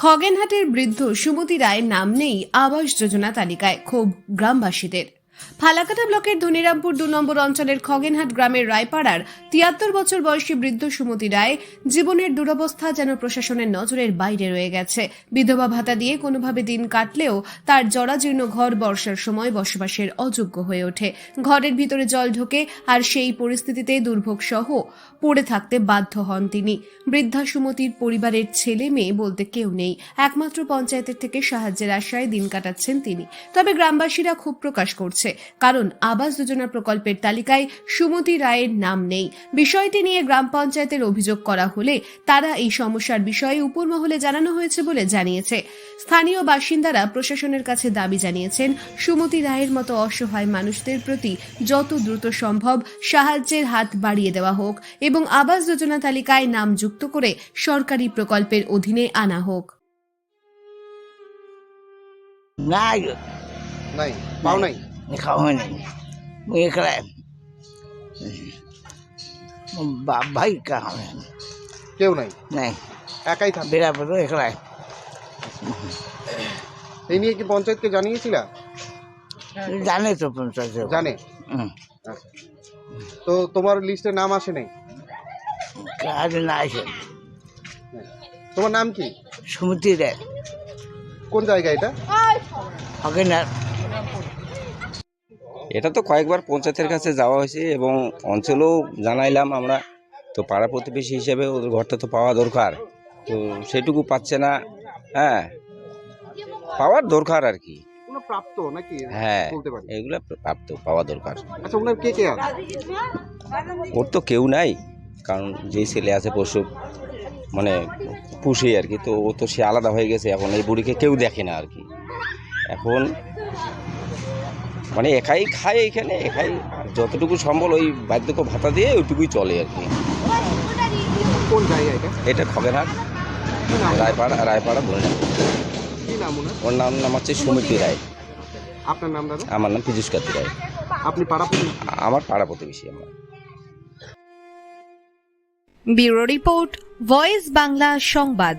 খগেনহাটের বৃদ্ধ সুমতি রায়ের নাম নেই আবাস যোজনা তালিকায় ক্ষোভ গ্রামবাসীদের। ফালাকাটা ব্লকের ধনিরামপুর দু নম্বর অঞ্চলের খগেনহাট গ্রামের রায়পাড়ার তিয়াত্তর বছর বয়সী বৃদ্ধ সুমতি রায় জীবনের দুরবস্থা যেন প্রশাসনের নজরের বাইরে রয়ে গেছে। বিধবা ভাতা দিয়ে কোনোভাবে দিন কাটলেও তার জরাজীর্ণ ঘর বর্ষার সময় বসবাসের অযোগ্য হয়ে ওঠে। ঘরের ভিতরে জল ঢোকে আর সেই পরিস্থিতিতে দুর্ভোগ সহ পড়ে থাকতে বাধ্য হন তিনি। বৃদ্ধা সুমতির পরিবারের ছেলে মেয়ে বলতে কেউ নেই। একমাত্র পঞ্চায়েতের থেকে সাহায্যের আশায় দিন কাটাচ্ছেন তিনি। তবে গ্রামবাসীরা ক্ষোভ প্রকাশ করছে। কারণ আবাস যোজনা প্রকল্পের তালিকায় সুমতি রায়ের নাম নেই। বিষয়টি নিয়ে গ্রাম পঞ্চায়েতের অভিযোগ করা হলে তারা এই সমস্যার বিষয়ে উপর মহলে জানানো হয়েছে বলে জানিয়েছে। স্থানীয় বাসিন্দারা প্রশাসনের কাছে দাবি জানিয়েছেন সুমতি রায়ের মতো অসহায় মানুষদের প্রতি যত দ্রুত সম্ভব সাহায্যের হাত বাড়িয়ে দেওয়া হোক এবং আবাস যোজনা তালিকায় নাম যুক্ত করে সরকারি প্রকল্পের অধীনে আনা হোক। নাই। নাই। পাও নাই। খাওয়া এখানে ভাই খাওয়া হয়নি। কেউ নাই? নাই। একাই থাকে। পড়ো এখানে। এই নিয়ে কি পঞ্চায়েতকে জানিয়েছিলা? জানে তো পঞ্চায়েত। জানে। আচ্ছা। তো তোমার লিস্টে নাম আসে নাই? কাজ না আছে তোমার নাম কি? সুমতি রে কোন জায়গা এটা? না এটা তো কয়েকবার পঞ্চায়েতের কাছে যাওয়া হয়েছে এবং অঞ্চলেও জানাইলাম আমরা। তো পাড়া প্রতিবেশী হিসেবে ওদের ঘরটা তো পাওয়া দরকার। তো সেটুকু পাচ্ছে না। হ্যাঁ পাওয়ার দরকার আর কি। প্রাপ্ত নাকি? হ্যাঁ এগুলো প্রাপ্ত পাওয়া দরকার। আচ্ছা ওনার কে কে ওর তো কেউ নাই কারণ যেই ছেলে আছে পশু মানে পুষে আর কি। তো ও তো সে আলাদা হয়ে গেছে এখন এই বুড়িকে কেউ দেখে না আর কি। এখন মানে একাই খায় এখানে একাই যতটুকু সম্বল ওই বার্ধক্য ভাতা দিয়ে ওইটুকুই চলে আর কি। কোন জায়গা এটা? এটা খগেরহাট রায়পাড়া রায়পাড়া বলে কি ওর নাম নাম হচ্ছে সুমিতি রায়। আপনার নাম দাদা? আমার নাম পীযুষ কাতি রায়। আপনি পাড়া? আমার পাড়া প্রতিবেশী আমরা। ব্যুরো রিপোর্ট ভয়েস বাংলা সংবাদ।